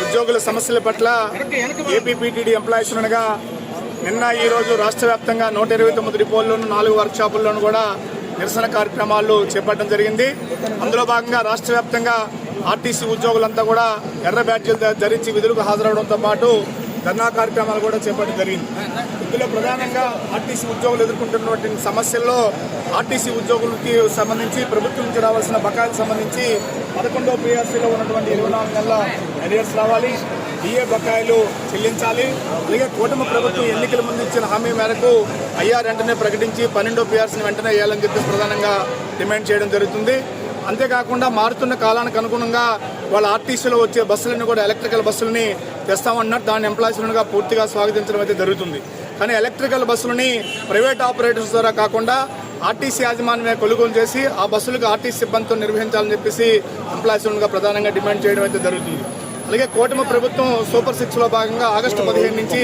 ఉద్యోగుల సమస్యల పట్ల ఏపీపీటీడీ ఎంప్లాయీస్ ఉండగా నిన్న ఈ రోజు రాష్ట్ర వ్యాప్తంగా నూట ఇరవై తొమ్మిది డిపోల్లోను నాలుగు వర్క్ షాపుల్లోనూ కూడా నిరసన కార్యక్రమాలు చేపట్టడం జరిగింది. అందులో భాగంగా రాష్ట్ర వ్యాప్తంగా ఆర్టీసీ ఉద్యోగులంతా కూడా ఎర్ర బ్యాడ్జీలు ధరించి విధులకు హాజరవడంతో పాటు ధర్నా కార్యక్రమాలు కూడా చేపట్టడం జరిగింది. ఇందులో ప్రధానంగా ఆర్టీసీ ఉద్యోగులు ఎదుర్కొంటున్నటువంటి సమస్యల్లో ఆర్టీసీ ఉద్యోగులకి సంబంధించి ప్రభుత్వం నుంచి రావాల్సిన బకాయిలకు సంబంధించి పదకొండో పిఆర్సీలో ఉన్నటువంటి ఇరవై నాలుగు నెలల ఎరియర్స్ రావాలి. డిఏ బకాయిలు చెల్లించాలి. అలాగే కూటమి ప్రభుత్వం ఎన్నికల ముందు ఇచ్చిన హామీ మేరకు ఐఆర్ వెంటనే ప్రకటించి పన్నెండో పిఆర్సీని వెంటనే వేయాలని చెప్పి ప్రధానంగా డిమాండ్ చేయడం జరుగుతుంది. అంతేకాకుండా మారుతున్న కాలానికి అనుగుణంగా వాళ్ళ ఆర్టీసీలో వచ్చే బస్సులను కూడా ఎలక్ట్రికల్ బస్సులని తెస్తామన్నారు. దాన్ని ఎంప్లాయీస్లుగా పూర్తిగా స్వాగతించడం అయితే జరుగుతుంది. కానీ ఎలక్ట్రికల్ బస్సులని ప్రైవేట్ ఆపరేటర్స్ ద్వారా కాకుండా ఆర్టీసీ యాజమాన్యమే కొనుగోలు చేసి ఆ బస్సులకు ఆర్టీసీ సిబ్బందితో నిర్వహించాలని చెప్పేసి ఎంప్లాయీస్లుగా ప్రధానంగా డిమాండ్ చేయడం అయితే జరుగుతుంది. అలాగే కూటమి ప్రభుత్వం సూపర్ సిక్స్లో భాగంగా ఆగస్టు పదిహేను నుంచి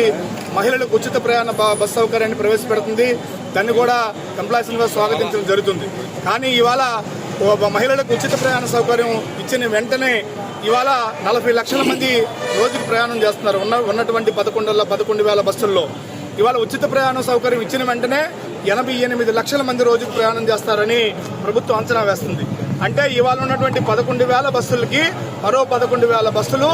మహిళలకు ఉచిత ప్రయాణ బస్ సౌకర్యాన్ని ప్రవేశపెడుతుంది. దాన్ని కూడా ఎంప్లాయీస్గా స్వాగతించడం జరుగుతుంది. కానీ ఇవాళ మహిళలకు ఉచిత ప్రయాణ సౌకర్యం ఇచ్చిన వెంటనే ఇవాళ నలభై లక్షల మంది రోజుకు ప్రయాణం చేస్తున్నారు. ఉన్న ఉన్నటువంటి పదకొండు పదకొండు వేల బస్సుల్లో. ఇవాళ ఉచిత ప్రయాణ సౌకర్యం ఇచ్చిన వెంటనే ఎనభై ఎనిమిది లక్షల మంది రోజుకు ప్రయాణం చేస్తారని ప్రభుత్వం అంచనా వేస్తుంది. అంటే ఇవాళ ఉన్నటువంటి పదకొండు వేల బస్సులకి మరో పదకొండు వేల బస్సులు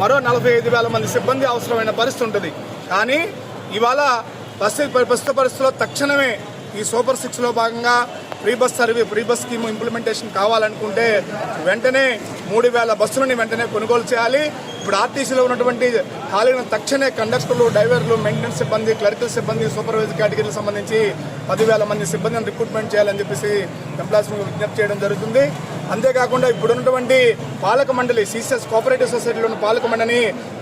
మరో నలభై ఐదు వేల మంది సిబ్బంది అవసరమైన పరిస్థితి ఉంటుంది. కానీ ఇవాళ బస్సు ప్రస్తుత పరిస్థితిలో తక్షణమే ఈ సూపర్ సిక్స్లో భాగంగా free bus service free bus scheme implementation కావాలనుకుంటే వెంటనే మూడు వేల బస్సులని వెంటనే కొనుగోలు చేయాలి. ఇప్పుడు ఆర్టీసీలో ఉన్నటువంటి ఖాళీలను తక్షణమే కండక్టర్లు డ్రైవర్లు మెయింటెనెన్స్ సిబ్బంది క్లరికల్ సిబ్బంది సూపర్వైజర్ కేటగిరీకి సంబంధించి పదివేల మంది సిబ్బందిని రిక్రూట్మెంట్ చేయాలని చెప్పేసి ఎంప్లాయ్స్ విజ్ఞప్తి చేయడం జరుగుతుంది. అంతేకాకుండా ఇప్పుడు ఉన్నటువంటి పాలక మండలి సిసిఎస్ కోఆపరేటివ్ సొసైటీలోని పాలక మండలిని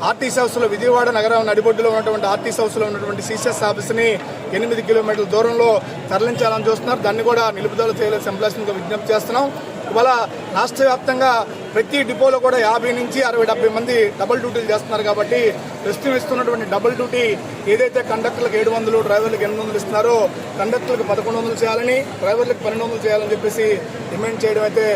ఆర్టీసీ హౌస్లో విజయవాడ నగరం నడిబొడ్డులో ఉన్నటువంటి ఆర్టీసీ హౌస్లో ఉన్నటువంటి సిసిఎస్ ఆఫీస్ని ఎనిమిది కిలోమీటర్ల దూరంలో తరలించాలని చూస్తున్నారు. దాన్ని కూడా నిలుపుదల చేయలేదు ఎంప్లాయీస్ విజ్ఞప్తి చేస్తున్నాం. ఇవాళ రాష్ట్ర వ్యాప్తంగా ప్రతి డిపోలో కూడా యాభై నుంచి అరవై డెబ్బై మంది డబుల్ డ్యూటీలు చేస్తున్నారు కాబట్టి ప్రస్తుతం ఇస్తున్నటువంటి డబుల్ డ్యూటీ ఏదైతే కండక్టర్లకు ఏడు వందలు డ్రైవర్లకు ఎనిమిది వందలు ఇస్తున్నారో కండక్టర్లకు పదకొండు వందలు చేయాలని డ్రైవర్లకు పన్నెండు వందలు చేయాలని చెప్పేసి డిమాండ్ చేయడం అయితే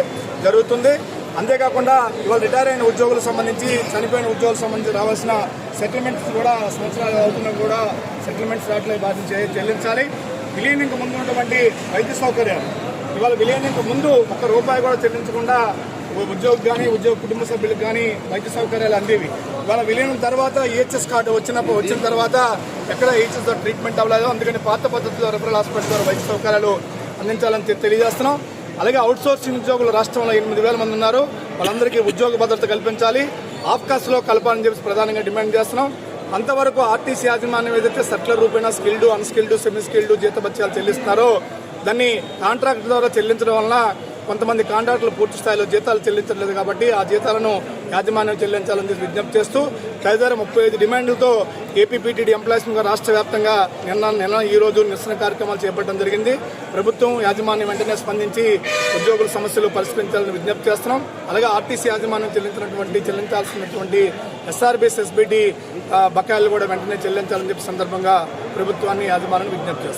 జరుగుతుంది. అంతేకాకుండా ఇవాళ రిటైర్ అయిన ఉద్యోగులకు సంబంధించి చనిపోయిన ఉద్యోగులకు సంబంధించి రావాల్సిన సెటిల్మెంట్స్ కూడా సంవత్సరాలు అవుతున్నా కూడా సెటిల్మెంట్స్ రాట్లే బాధ్యత చెల్లించాలి. విలీనంకి ముందు ఉన్నటువంటి వైద్య సౌకర్యాలు ఇవాళ విలీనంకి ముందు ఒక్క రూపాయి కూడా చెల్లించకుండా ఉద్యోగి కానీ ఉద్యోగ కుటుంబ సభ్యులకు కానీ వైద్య సౌకర్యాలు అందేవి. ఇవాళ విలీనం తర్వాత ఈహెచ్ఎస్ కార్డు వచ్చినప్పుడు వచ్చిన తర్వాత ఎక్కడ ఈహెచ్ఎస్ ట్రీట్మెంట్ అవ్వలేదు అందుకని పాత పద్ధతిలో రెఫరల్ హాస్పిటల్ ద్వారా వైద్య సౌకర్యాలు అందించాలని తెలియజేస్తున్నాం. అలాగే అవుట్ సోర్సింగ్ ఉద్యోగులు రాష్ట్రంలో ఎనిమిది వేల మంది ఉన్నారు. వాళ్ళందరికీ ఉద్యోగ భద్రత కల్పించాలి. ఆఫ్కాస్ట్లో కలపాలని చెప్పి ప్రధానంగా డిమాండ్ చేస్తున్నాం. అంతవరకు ఆర్టీసీ యాజమాన్యం ఏదైతే సర్కులర్ రూపేణా స్కిల్డ్ అన్స్కిల్డ్ సెమీ స్కిల్డ్ జీతభత్యాలు చెల్లిస్తున్నారో దాన్ని కాంట్రాక్ట్ ద్వారా చెల్లించడం వలన కొంతమంది కాంట్రాక్టులు పూర్తి స్థాయిలో జీతాలు చెల్లించట్లేదు కాబట్టి ఆ జీతాలను యాజమాన్యం చెల్లించాలని విజ్ఞప్తి చేస్తూ తదితర ముప్పై ఐదు డిమాండ్లతో ఏపీపీటీడీ ఎంప్లాయీస్ రాష్ట్ర వ్యాప్తంగా నిన్న నిన్న ఈ రోజు నిరసన కార్యక్రమాలు చేపట్టడం జరిగింది. ప్రభుత్వం యాజమాన్యం వెంటనే స్పందించి ఉద్యోగుల సమస్యలు పరిష్కరించాలని విజ్ఞప్తి చేస్తున్నాం. అలాగే ఆర్టీసీ యాజమాన్యం చెల్లించినటువంటి చెల్లించాల్సినటువంటి ఎస్ఆర్బీఎస్ ఎస్బిటి బకాయిలు కూడా వెంటనే చెల్లించాలని చెప్పి సందర్భంగా ప్రభుత్వాన్ని యాజమాన్యం విజ్ఞప్తి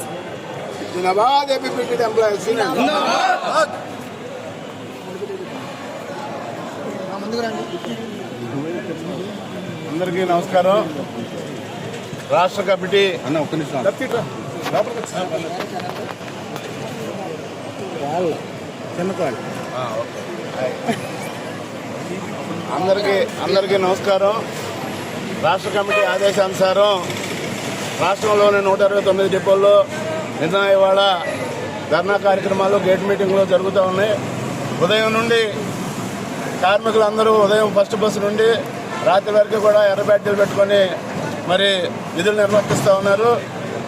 చేస్తున్నాం జిందాబాద్ ఏపీపీటీడీ ఎంప్లాయీస్ అందరికీ నమస్కారం. రాష్ట్ర కమిటీ అన్న ఒక్క నిమిషం. కాల్ అందరికీ అందరికీ నమస్కారం. రాష్ట్ర కమిటీ ఆదేశానుసారం రాష్ట్రంలోని నూట ఇరవై తొమ్మిది డిపోల్లో నిన్న ఇవాళ ధర్నా కార్యక్రమాలు గేట్ మీటింగ్లు జరుగుతూ ఉన్నాయి. ఉదయం నుండి కార్మికులందరూ ఉదయం ఫస్ట్ బస్సు నుండి రాత్రి వరకు కూడా ఎర్ర బ్యాడ్జీలు పెట్టుకొని మరి విధులు నిర్వర్తిస్తూ ఉన్నారు.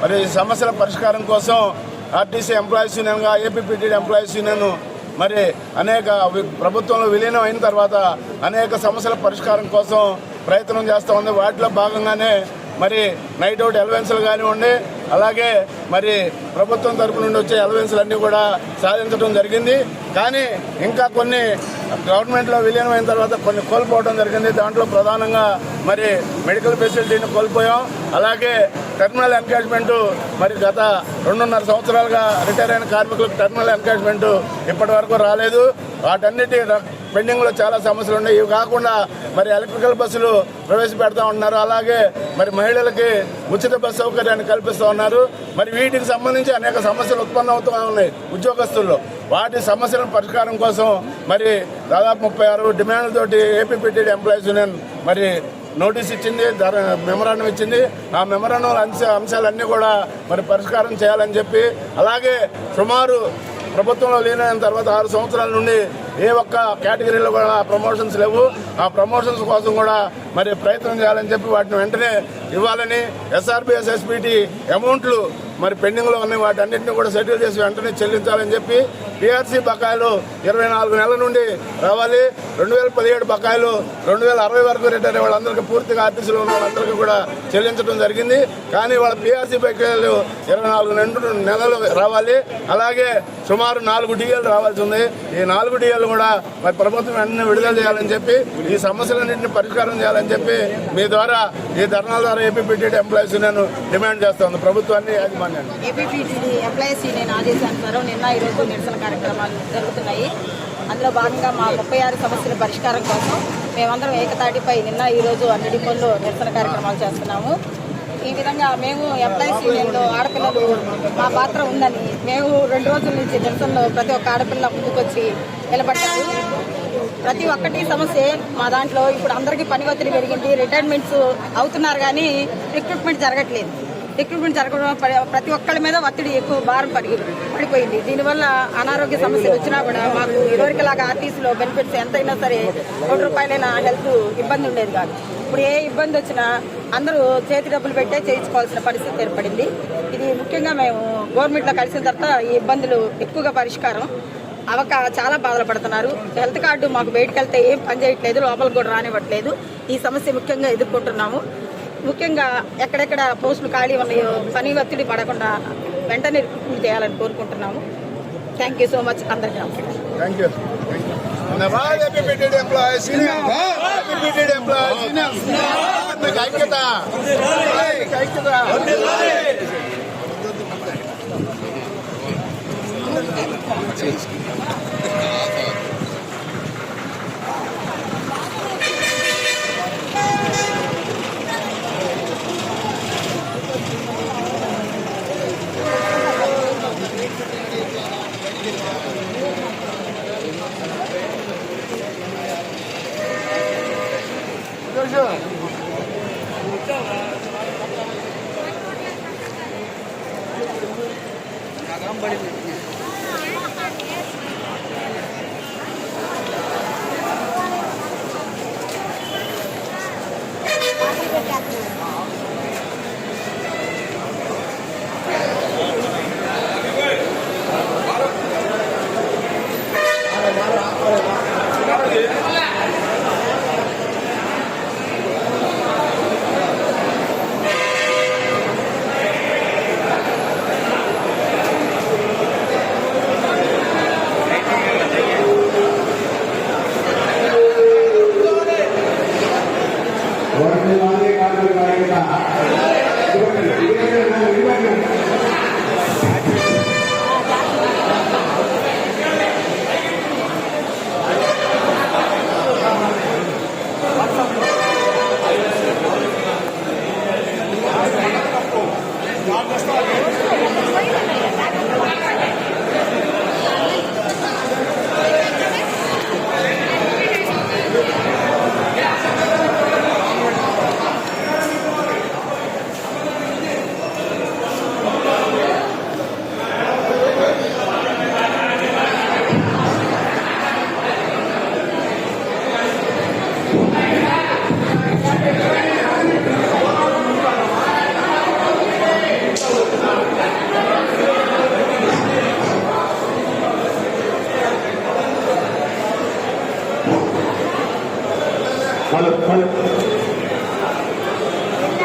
మరి ఈ సమస్యల పరిష్కారం కోసం ఆర్టీసీ ఎంప్లాయీస్ యూనియన్గా ఏపీపీటీ ఎంప్లాయీస్ యూనియన్ మరి అనేక వి- ప్రభుత్వంలో విలీనం అయిన తర్వాత అనేక సమస్యల పరిష్కారం కోసం ప్రయత్నం చేస్తూ ఉంది. వాటిలో భాగంగానే మరి నైట్ అవుట్ ఎలవెన్స్లు కానివ్వండి అలాగే మరి ప్రభుత్వం తరపు నుండి వచ్చే అలవెన్స్లు అన్నీ కూడా సాధించడం జరిగింది. కానీ ఇంకా కొన్ని గవర్నమెంట్లో విలీనమైన తర్వాత కొన్ని కోల్పోవడం జరిగింది. దాంట్లో ప్రధానంగా మరి మెడికల్ ఫెసిలిటీని కోల్పోయాం. అలాగే టెర్మినల్ ఎన్కాష్మెంట్ మరి గత రెండున్నర సంవత్సరాలుగా రిటైర్ అయిన కార్మికులకు టెర్మినల్ ఎన్కాష్మెంట్ ఇప్పటి వరకు రాలేదు. వాటన్నిటి పెండింగ్లో చాలా సమస్యలు ఉన్నాయి. ఇవి కాకుండా మరి ఎలక్ట్రికల్ బస్సులు ప్రవేశపెడతా ఉన్నారు. అలాగే మరి మహిళలకి ఉచిత బస్సు సౌకర్యాన్ని కల్పిస్తూ ఉన్నారు. మరి వీటికి సంబంధించి అనేక సమస్యలు ఉత్పన్నం అవుతూ ఉన్నాయి ఉద్యోగస్తుల్లో. వాటి సమస్యల పరిష్కారం కోసం మరి దాదాపు ముప్పై ఆరు డిమాండ్లతోటి ఏపీపీటీడీ ఎంప్లాయీస్ యూనియన్ మరి నోటీస్ ఇచ్చింది మెమరాండం ఇచ్చింది. ఆ మెమరాండం అంశ అంశాలన్నీ కూడా మరి పరిష్కారం చేయాలని చెప్పి అలాగే సుమారు ప్రభుత్వంలో లీనైన తర్వాత ఆరు సంవత్సరాల నుండి ఏ ఒక్క కేటగిరీలో కూడా ప్రమోషన్స్ లేవు. ఆ ప్రమోషన్స్ కోసం కూడా మరి ప్రయత్నం చేయాలని చెప్పి వాటిని వెంటనే ఇవ్వాలని ఎస్ఆర్బి ఎస్పీటీ అమౌంట్లు మరి పెండింగ్లో ఉన్నాయి వాటన్నింటినీ కూడా సెటిల్ చేసి వెంటనే చెల్లించాలని చెప్పి బీఆర్సీ బకాయిలు ఇరవై నాలుగు నెలల నుండి రావాలి. రెండు వేల పదిహేడు బకాయిలు రెండు వేల అరవై వరకు రిటైర్ అయ్యే వాళ్ళందరికీ పూర్తిగా ఆర్టీసీలో ఉన్న వాళ్ళందరికీ కూడా చెల్లించడం జరిగింది. కానీ వాళ్ళ బీఆర్సీ బకాయిలు ఇరవై నాలుగు నెలలు నెలలు రావాలి. అలాగే సుమారు నాలుగు డిఎల్ రావాల్సి ఉంది. ఈ నాలుగు డిఎల్ కూడా మరి ప్రభుత్వం వెంటనే విడుదల చేయాలని చెప్పి ఈ సమస్యలన్నింటినీ పరిష్కారం చేయాలని చెప్పి మీ ద్వారా ఈ ధర్నాల ద్వారా ఏపీపీటీడీ ఎంప్లాయీస్ నేను డిమాండ్ చేస్తాను ప్రభుత్వాన్ని యాజమాన్యాన్ని. ఏపీపీటీడీ ఎంప్లాయీస్ యూనియన్ ఆదేశానుసారం నిన్న ఈరోజు నిరసన కార్యక్రమాలు జరుగుతున్నాయి. అందులో భాగంగా మా ముప్పై ఆరు సమస్యల పరిష్కారం కోసం మేమందరం ఏకతాటిపై నిన్న ఈరోజు అన్ని డిపోల్లో నిరసన కార్యక్రమాలు చేస్తున్నాము. ఈ విధంగా మేము ఎంప్లాయీస్ యూనియన్లో ఆడపిల్లలు మా పాత్ర ఉందని మేము రెండు రోజుల నుంచి నిరసనలో ప్రతి ఒక్క ఆడపిల్ల ముందుకొచ్చి నిలబడ్డారు. ప్రతి ఒక్కటి సమస్య మా దాంట్లో. ఇప్పుడు అందరికీ పని ఒత్తిడి పెరిగింది. రిటైర్మెంట్స్ అవుతున్నారు కానీ రిక్రూట్మెంట్ జరగట్లేదు. రిక్రూట్మెంట్ జరగడం ప్రతి ఒక్కళ్ళ మీద ఒత్తిడి ఎక్కువ భారం పడి పడిపోయింది. దీనివల్ల అనారోగ్య సమస్యలు వచ్చినా కూడా మాకు ఇదివరకులాగా ఆర్టీసీలో బెనిఫిట్స్ ఎంతైనా సరే కోటి రూపాయలైన హెల్త్ ఇబ్బంది ఉండేది కాదు. ఇప్పుడు ఏ ఇబ్బంది వచ్చినా అందరూ చేతి డబ్బులు పెట్టే చేయించుకోవాల్సిన పరిస్థితి ఏర్పడింది. ఇది ముఖ్యంగా మేము గవర్నమెంట్లో కలిసిన తర్వాత ఈ ఇబ్బందులు ఎక్కువగా పరిష్కారం. అవక చాలా బాధలు పడుతున్నారు హెల్త్ కార్డు మాకు బయటకు వెళ్తే ఏం పని చేయట్లేదు లోపలికి కూడా రానివ్వట్లేదు. ఈ సమస్య ముఖ్యంగా ఎదుర్కొంటున్నాము. ముఖ్యంగా ఎక్కడెక్కడ పోస్టులు ఖాళీ ఉన్నాయో పని ఒత్తిడి పడకుండా వెంటనే రిక్రూట్మెంట్ చేయాలని కోరుకుంటున్నాము. థ్యాంక్ యూ సో మచ్ అందరికీ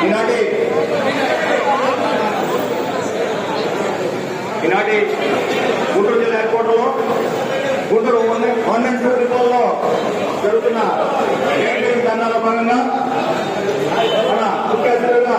ఈనాటి ఈనాటి గుంటూరు జిల్లా హెడ్ క్వార్టర్లో గుంటూరు వన్ వన్ టూ డిపోల్లో జరుగుతున్న ఏడీ భాగంగా మన ముఖ్య అతిథులుగా